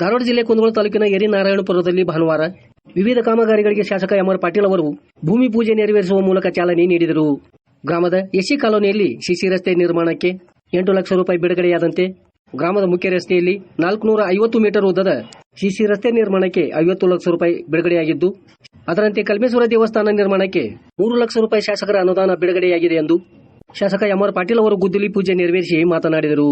ಧಾರವಾಡ ಜಿಲ್ಲೆ ಕುಂದಗೋಳ ತಾಲೂಕಿನ ಯರಿನಾರಾಯಣಪುರದಲ್ಲಿ ಭಾನುವಾರ ವಿವಿಧ ಕಾಮಗಾರಿಗಳಿಗೆ ಶಾಸಕ ಎಂ ಆರ್ ಪಾಟೀಲ್ ಅವರು ಭೂಮಿ ಪೂಜೆ ನೆರವೇರಿಸುವ ಮೂಲಕ ಚಾಲನೆ ನೀಡಿದರು. ಗ್ರಾಮದ ಎಸ್ಸಿ ಕಾಲೋನಿಯಲ್ಲಿ ಸಿಸಿ ರಸ್ತೆ ನಿರ್ಮಾಣಕ್ಕೆ ಎಂಟು ಲಕ್ಷ ರೂಪಾಯಿ ಬಿಡುಗಡೆಯಾದಂತೆ ಗ್ರಾಮದ ಮುಖ್ಯ ರಸ್ತೆಯಲ್ಲಿ ನಾಲ್ಕುನೂರ ಐವತ್ತು ಮೀಟರ್ ಉದ್ದದ ಸಿಸಿ ರಸ್ತೆ ನಿರ್ಮಾಣಕ್ಕೆ ಐವತ್ತು ಲಕ್ಷ ರೂಪಾಯಿ ಬಿಡುಗಡೆಯಾಗಿದ್ದು, ಅದರಂತೆ ಕಲ್ಮೇಶ್ವರ ದೇವಸ್ಥಾನ ನಿರ್ಮಾಣಕ್ಕೆ ಮೂರು ಲಕ್ಷ ರೂಪಾಯಿ ಶಾಸಕರ ಅನುದಾನ ಬಿಡುಗಡೆಯಾಗಿದೆ ಎಂದು ಶಾಸಕ ಎಂ ಆರ್ ಪಾಟೀಲ್ ಅವರು ಗುದ್ದಲಿ ಪೂಜೆ ನೆರವೇರಿಸಿ ಮಾತನಾಡಿದರು.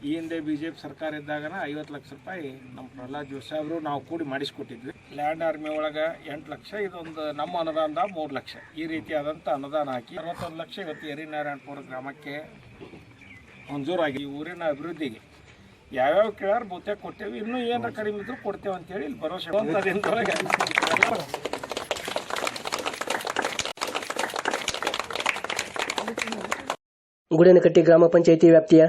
ಈ ಹಿಂದೆ ಬಿ ಜೆ ಪಿ ಸರ್ಕಾರ ಇದ್ದಾಗನ ಐವತ್ತು ಲಕ್ಷ ರೂಪಾಯಿ ನಮ್ಮ ಪ್ರಹ್ಲಾದ್ ಜೋಶಿ ಅವರು ನಾವು ಕೂಡಿ ಮಾಡಿಸ್ಕೊಟ್ಟಿದ್ವಿ. ಲ್ಯಾಂಡ್ ಆರ್ಮಿ ಒಳಗೆ ಎಂಟು ಲಕ್ಷ, ಇದೊಂದು ನಮ್ಮ ಅನುದಾನದ ಮೂರು ಲಕ್ಷ. ಈ ರೀತಿಯಾದಂಥ ಅನುದಾನ ಹಾಕಿ ಅರವತ್ತೊಂದು ಲಕ್ಷ ಇವತ್ತು ಎರಿನಾರಾಯಣಪುರ ಗ್ರಾಮಕ್ಕೆ ಮಂಜೂರಾಗಿ ಈ ಊರಿನ ಅಭಿವೃದ್ಧಿಗೆ ಯಾವ್ಯಾವ ಕೇಳಾರು ಬಹುತೇಕ ಕೊಟ್ಟೇವೆ ಇನ್ನೂ ಏನಾರ ಕಡಿಮೆ ಇದ್ರೂ ಕೊಡ್ತೇವೆ ಅಂತೇಳಿ ಇಲ್ಲಿ ಭರವಸೆ ಗುಡೇನಕಟ್ಟಿ ಗ್ರಾಮ ಪಂಚಾಯಿತಿ ವ್ಯಾಪ್ತಿಯ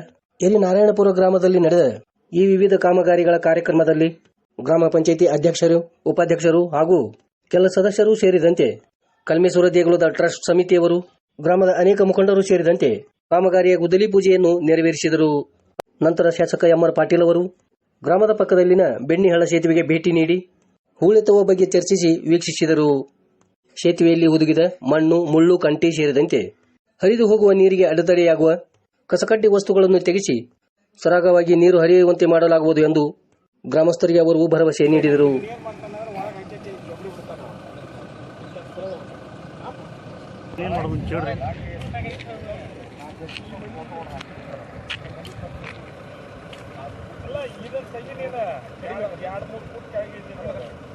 ನಾರಾಯಣಪುರ ಗ್ರಾಮದಲ್ಲಿ ನಡೆದ ಈ ವಿವಿಧ ಕಾಮಗಾರಿಗಳ ಕಾರ್ಯಕ್ರಮದಲ್ಲಿ ಗ್ರಾಮ ಪಂಚಾಯಿತಿ ಅಧ್ಯಕ್ಷರು, ಉಪಾಧ್ಯಕ್ಷರು ಹಾಗೂ ಕೆಲ ಸದಸ್ಯರು ಸೇರಿದಂತೆ ಕಲ್ಮೇಶ್ವರ ದೇಗುಲದ ಟ್ರಸ್ಟ್ ಸಮಿತಿಯವರು, ಗ್ರಾಮದ ಅನೇಕ ಮುಖಂಡರು ಸೇರಿದಂತೆ ಕಾಮಗಾರಿಯ ಗುದ್ದಲಿ ಪೂಜೆಯನ್ನು ನೆರವೇರಿಸಿದರು. ನಂತರ ಶಾಸಕ ಎಂ ಆರ್ ಪಾಟೀಲ್ ಅವರು ಗ್ರಾಮದ ಪಕ್ಕದಲ್ಲಿನ ಬೆಣ್ಣಿಹಳ್ಳ ಸೇತುವೆಗೆ ಭೇಟಿ ನೀಡಿ ಹೂಳೆತ್ತುವ ಬಗ್ಗೆ ಚರ್ಚಿಸಿ ವೀಕ್ಷಿಸಿದರು. ಸೇತುವೆಯಲ್ಲಿ ಹುದುಗಿದ ಮಣ್ಣು, ಮುಳ್ಳು, ಕಂಟಿ ಸೇರಿದಂತೆ ಹರಿದು ಹೋಗುವ ನೀರಿಗೆ ಅಡೆತಡೆಯಾಗುವ ಕಸಕಡ್ಡಿ ವಸ್ತುಗಳನ್ನು ತೆಗೆಸಿ ಸರಾಗವಾಗಿ ನೀರು ಹರಿಯುವಂತೆ ಮಾಡಲಾಗುವುದು ಎಂದು ಗ್ರಾಮಸ್ಥರಿಗೆ ಅವರು ಭರವಸೆ ನೀಡಿದರು. ಅಲ್ಲ ಎರಡು ಮೂರು ಫುಟ್